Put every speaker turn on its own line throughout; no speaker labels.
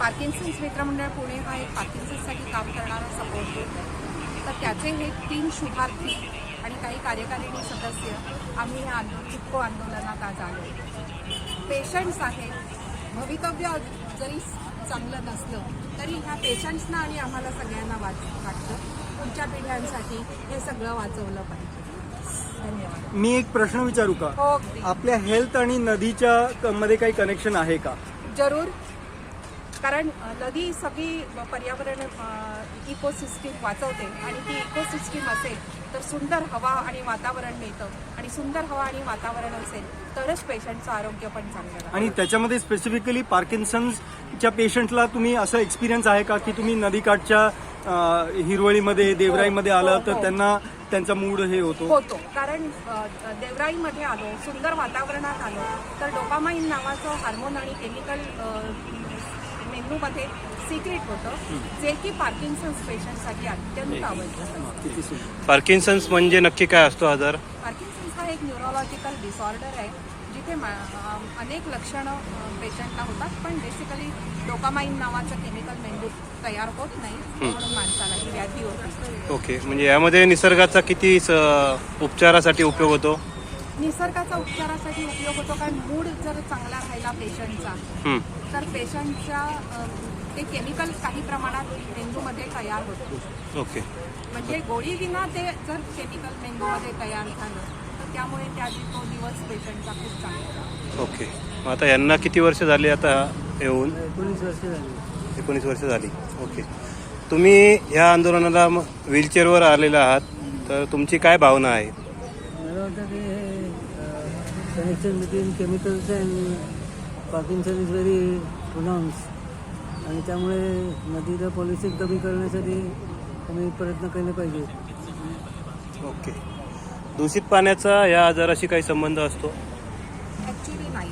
Parkinson's मित्रमंडळ पुणे हा एक पार्किन्सन्ससाठी काम करणारा सपोर्ट ग्रुप आहे. तर त्याचे हे तीन शुभार्थी आणि काही कार्यकारिणी सदस्य आम्ही या आंदोलन चिपको आंदोलनात आज आलो. पेशंट्स आहेत भवितव्य जरी चांगलं नसलं तरी ह्या पेशंट्सना आणि आम्हाला सगळ्यांना वाच वाटतं. पुढच्या पिढ्यांसाठी हे सगळं वाचवलं पाहिजे. धन्यवाद.
मी एक प्रश्न विचारू का?
हो.
आपल्या हेल्थ आणि नदीच्या मध्ये काही कनेक्शन आहे का?
जरूर. कारण नदी सगळी पर्यावरण इकोसिस्टीम वाचवते आणि ती इकोसिस्टीम असेल तर सुंदर हवा आणि वातावरण मिळतं आणि सुंदर हवा आणि वातावरण असेल तरच पेशंटचं आरोग्य पण चांगलं.
आणि त्याच्यामध्ये स्पेसिफिकली पार्किन्सन्सच्या पेशंटला तुम्ही असं एक्सपिरियन्स आहे का की तुम्ही नदीकाठच्या हिरवळीमध्ये देवराईमध्ये आलं तर
हो.
त्यांना त्यांचा मूड हे होतो
होतो कारण देवराईमध्ये आलो सुंदर वातावरणात आलो तर डोपामाइन नावाचं हार्मोन आणि केमिकल मेंदूमध्ये सिक्रेट होतं जे की पार्किन्सन्स पेशंटसाठी अत्यंत आवश्यक असतं.
सुंदर.
पार्किन्सन्स म्हणजे नक्की काय असतो आजार
पार्किन्सन्स हा एक न्यूरोलॉजिकल डिसऑर्डर आहे जिथे अनेक लक्षणं पेशंटला होतात पण बेसिकली डोपामाइन नावाचं केमिकल मेंदूत तयार होत नाही म्हणून माणसाला ही व्याधी होते.
ओके म्हणजे यामध्ये निसर्गाचा किती उपचारासाठी उपयोग होतो?
निसर्गाचा उपचारासाठी उपयोग होतो कारण मूड जर चांगला राहिला पेशंटचा
हं,
तर पेशंटच्या ते केमिकल काही प्रमाणात मेंदूमध्ये तयार होतं.
ओके.
म्हणजे गोळी विना ते जर केमिकल मेंदूमध्ये तयार झालं तर त्यामुळे त्या तो दिवस पेशंटचा खूप चांगला.
ओके. मग आता यांना किती वर्ष झाली आता येऊन?
एकोणीस वर्ष झाली.
एकोणीस वर्ष झाली. ओके. तुम्ही ह्या आंदोलनाला व्हीलचेअरवर आलेला आहात तर तुमची काय भावना आहे?
मला वाटतं connection between chemicals and Parkinson is very pronounce आणि त्यामुळे नदीला पॉल्युशन कमी करण्यासाठी आम्ही प्रयत्न केले पाहिजे
ओके दूषित पाण्याचा या आजाराशी काही संबंध असतो?
नाही.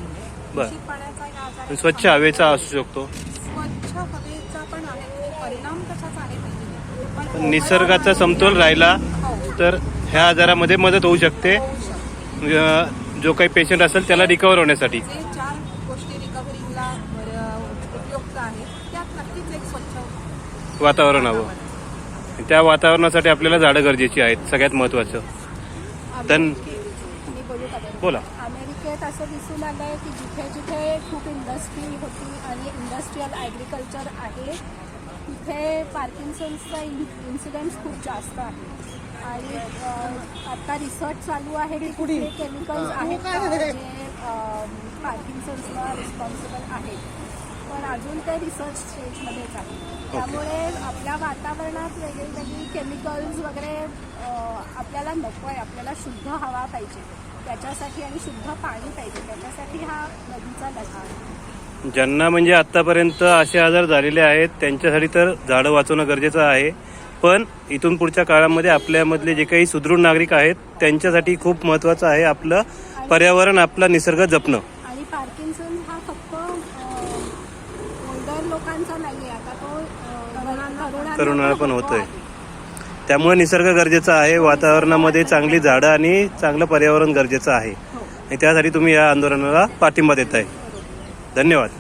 बर.
दूषित पाण्याचा या आजाराचा
स्वच्छ हवेचा असू शकतो?
स्वच्छ हवेचा पण आहे. परिणाम कशाचा आहे. माहिती नाही. पण
निसर्गाचा समतोल राहिला
हो,
तर ह्या आजारामध्ये मदत होऊ शकते. जो काही पेशंट असेल त्याला रिकवर होण्यासाठी. वातावरण हवं. त्या वातावरणासाठी आपल्याला झाडं गरजेची आहेत सगळ्यात महत्वाचं
मी बोलू. अमेरिकेत असं दिसून आलं आहे की जिथे जिथे खूप इंडस्ट्री होती आणि इंडस्ट्रीयल ॲग्रिकल्चर आहे तिथे पार्किन्सन्सचा इन्सिडेंट्स खूप जास्त आहे आणि आता रिसर्च चालू आहे की कुठले केमिकल्स आहेत का जे पार्किन्सन्सला रिस्पॉन्सिबल आहेत. पण अजून ते रिसर्च स्टेजमध्येच आहे. त्यामुळे आपल्या वातावरणात वेगळी केमिकल्स वगैरे आपल्याला नको आहे आपल्याला शुद्ध हवा पाहिजे. त्याच्यासाठी आणि शुद्ध पाणी पाहिजे. त्याच्यासाठी हा नदीचा लढा आहे.
ज्यांना म्हणजे आतापर्यंत असे आजार झालेले आहेत त्यांच्यासाठी तर झाडं वाचवणं गरजेचं आहे. पण इथून पुढच्या काळामध्ये आपल्यामधले जे काही सुदृढ नागरिक आहेत त्यांच्यासाठी खूप महत्वाचं आहे आपलं पर्यावरण आपला निसर्ग जपणं.
आणि पार्किन्सन हा फक्त ओल्डर लोकांचा नाही आहे आता तो अ, तरुणांना
तरुणांना पण
होतो
होतोय.
आहे.
त्यामुळे निसर्ग गरजेचा आहे वातावरणामध्ये चांगली झाडं आणि चांगलं पर्यावरण गरजेचं आहे. आणि त्यासाठी तुम्ही या आंदोलनाला पाठिंबा देत आहे धन्यवाद.